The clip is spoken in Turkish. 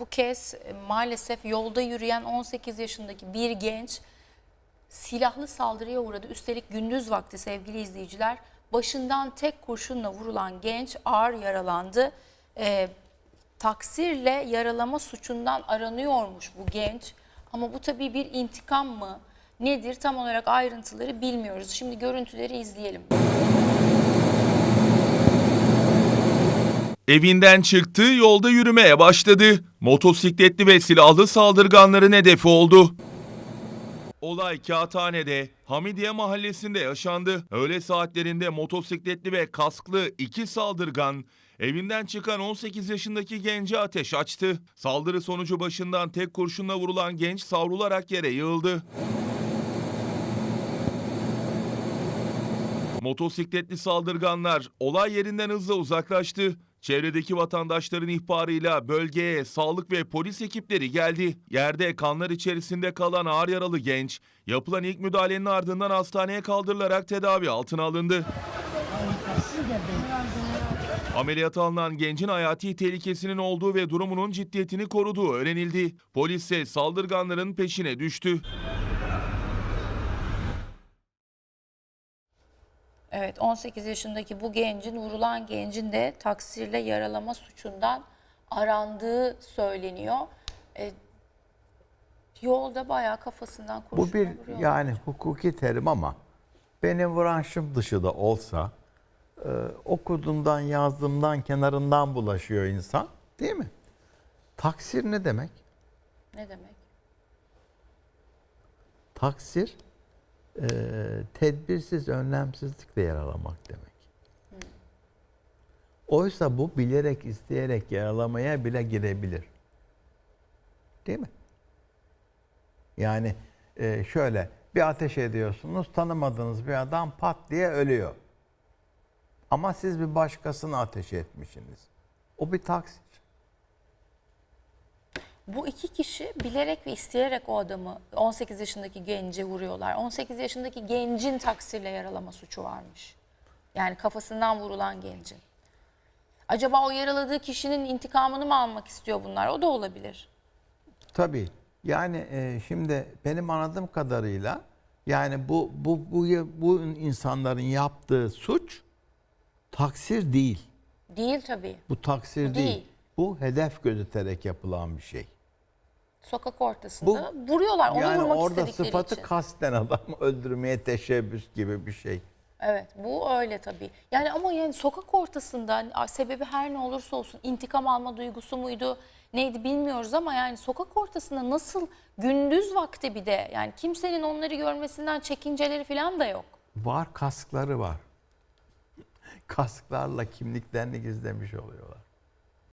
bu kez e, maalesef yolda yürüyen 18 yaşındaki bir genç silahlı saldırıya uğradı. Üstelik gündüz vakti sevgili izleyiciler başından tek kurşunla vurulan genç ağır yaralandı. Ee, taksirle yaralama suçundan aranıyormuş bu genç. Ama bu tabii bir intikam mı? Nedir tam olarak ayrıntıları bilmiyoruz. Şimdi görüntüleri izleyelim. Evinden çıktı, yolda yürümeye başladı. Motosikletli ve silahlı saldırganların hedefi oldu. Olay Kağıthane'de Hamidiye mahallesinde yaşandı. Öğle saatlerinde motosikletli ve kasklı iki saldırgan evinden çıkan 18 yaşındaki gence ateş açtı. Saldırı sonucu başından tek kurşunla vurulan genç savrularak yere yığıldı. Motosikletli saldırganlar olay yerinden hızla uzaklaştı. Çevredeki vatandaşların ihbarıyla bölgeye sağlık ve polis ekipleri geldi. Yerde kanlar içerisinde kalan ağır yaralı genç, yapılan ilk müdahalenin ardından hastaneye kaldırılarak tedavi altına alındı. Ameliyata alınan gencin hayati tehlikesinin olduğu ve durumunun ciddiyetini koruduğu öğrenildi. Polis ise saldırganların peşine düştü. Evet 18 yaşındaki bu gencin vurulan gencin de taksirle yaralama suçundan arandığı söyleniyor. E, yolda bayağı kafasından kurşunla Bu bir vuruyor. yani hukuki terim ama benim branşım dışı da olsa e, okuduğumdan, yazdığımdan, kenarından bulaşıyor insan. Değil mi? Taksir ne demek? Ne demek? Taksir e, tedbirsiz, önlemsizlikle yaralamak demek. Oysa bu bilerek, isteyerek yaralamaya bile girebilir. Değil mi? Yani e, şöyle bir ateş ediyorsunuz, tanımadığınız bir adam pat diye ölüyor. Ama siz bir başkasına ateş etmişsiniz. O bir taksir. Bu iki kişi bilerek ve isteyerek o adamı 18 yaşındaki gence vuruyorlar. 18 yaşındaki gencin taksirle yaralama suçu varmış. Yani kafasından vurulan gencin. Acaba o yaraladığı kişinin intikamını mı almak istiyor bunlar? O da olabilir. Tabii. Yani e, şimdi benim anladığım kadarıyla yani bu bu bu bu insanların yaptığı suç taksir değil. Değil tabii. Bu taksir Bu değil. değil. Bu hedef gözeterek yapılan bir şey. Sokak ortasında vuruyorlar. Onu yani vurmak orada istedikleri sıfatı için. kasten adamı öldürmeye teşebbüs gibi bir şey. Evet bu öyle tabii. Yani ama yani sokak ortasında sebebi her ne olursa olsun intikam alma duygusu muydu neydi bilmiyoruz ama yani sokak ortasında nasıl gündüz vakti bir de yani kimsenin onları görmesinden çekinceleri falan da yok. Var kaskları var. Kasklarla kimliklerini gizlemiş oluyorlar.